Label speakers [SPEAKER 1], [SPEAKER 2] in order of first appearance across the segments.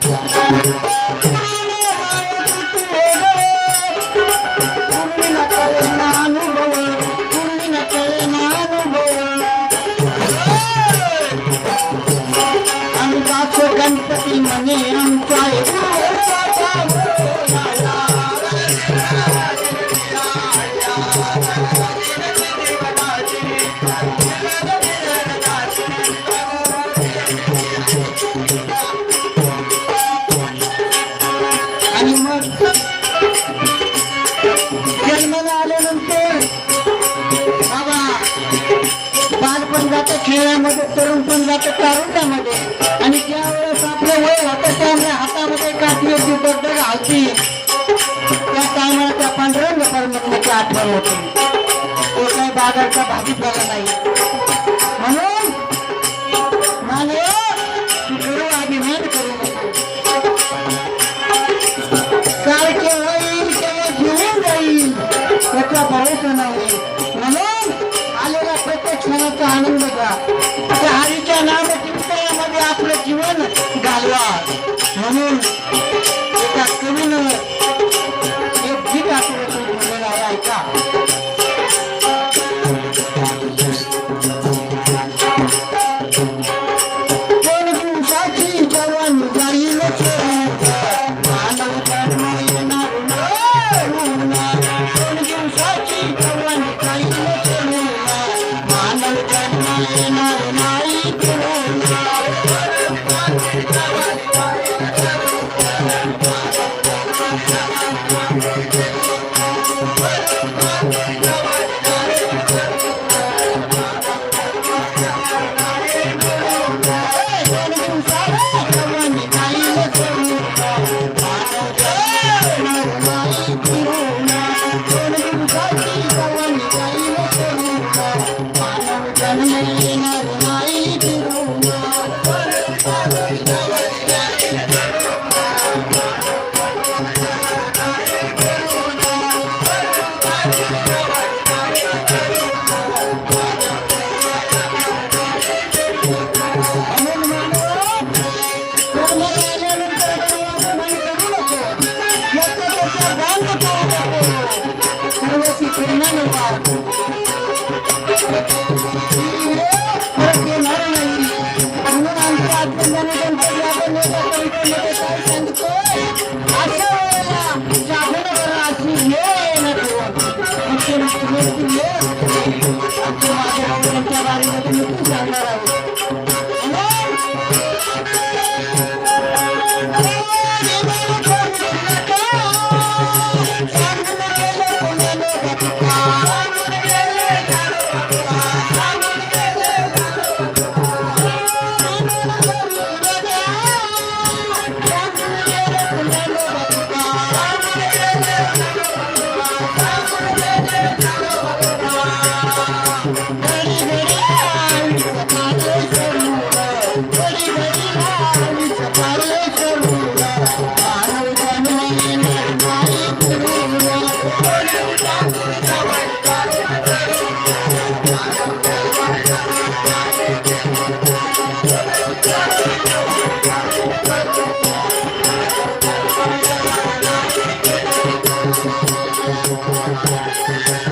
[SPEAKER 1] Thank you. खेळामध्ये तरुण पण जातं तारुण्यामध्ये आणि ज्यावेळेस आपलं वय होतं त्यामुळे हातामध्ये काठी होती बद्दल घालती. त्या टायमाला त्या पांढऱ्या परमात्म्याची आठवण होती. तो काही बाजारचा भाजीपाला नाही. प्रत्येक आनंद घ्या. त्या हरीच्या नाम चिंतनामध्ये आपलं जीवन घालवा. म्हणून Thank you. Thank you.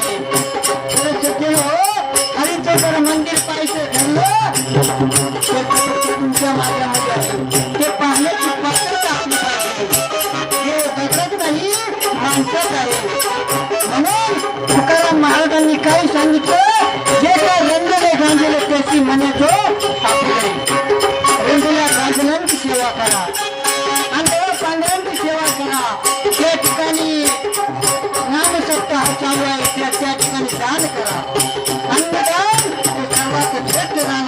[SPEAKER 1] नाही आमचंच आहे म्हणून तुकाराम महाराजांनी काय सांगितलं जे काय रंगले गांजले त्याची म्हणे हो, रंगल्या गांजल्यांची सेवा करा. आणि पांढऱ्यांची सेवा करा. त्या ठिकाणी नामसप्ताह चालू आहे त्या ठिकाणी दान करा. अन्नदान सर्वात श्रेष्ठ दान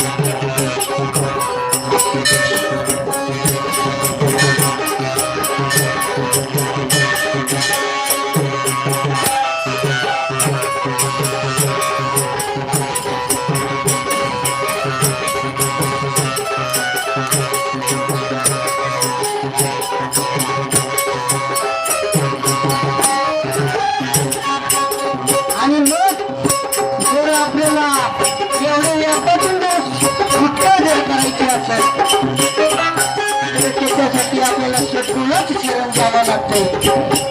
[SPEAKER 1] त्याच्यासाठी आपल्याला शेतकऱ्याच शरण जावं लागते